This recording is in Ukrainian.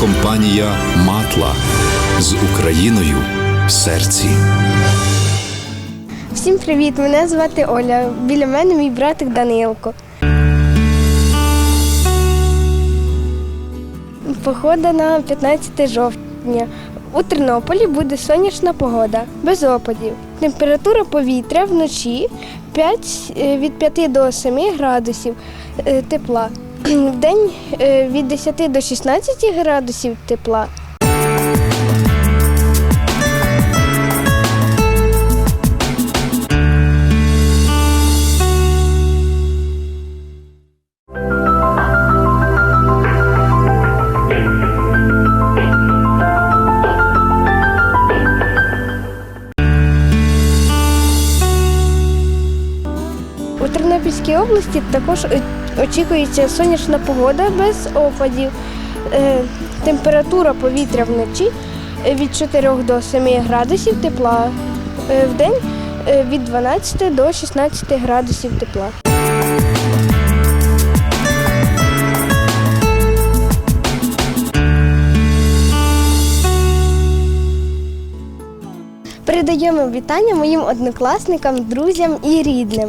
компанія Матла з Україною в серці. Всім привіт! Мене звати Оля. Біля мене мій братик Данилко. Погода на 15 жовтня. У Тернополі буде сонячна погода, без опадів. Температура повітря вночі 5, е, від 5 до 7 градусів е, тепла. Вдень день від 10 до 16 градусів тепла. Тернопільській області також очікується сонячна погода без опадів. Е, Температура повітря вночі е, від 4 до 7 градусів тепла. Е, Вдень е, від 12 до 16 градусів тепла. Передаємо вітання моїм однокласникам, друзям і рідним.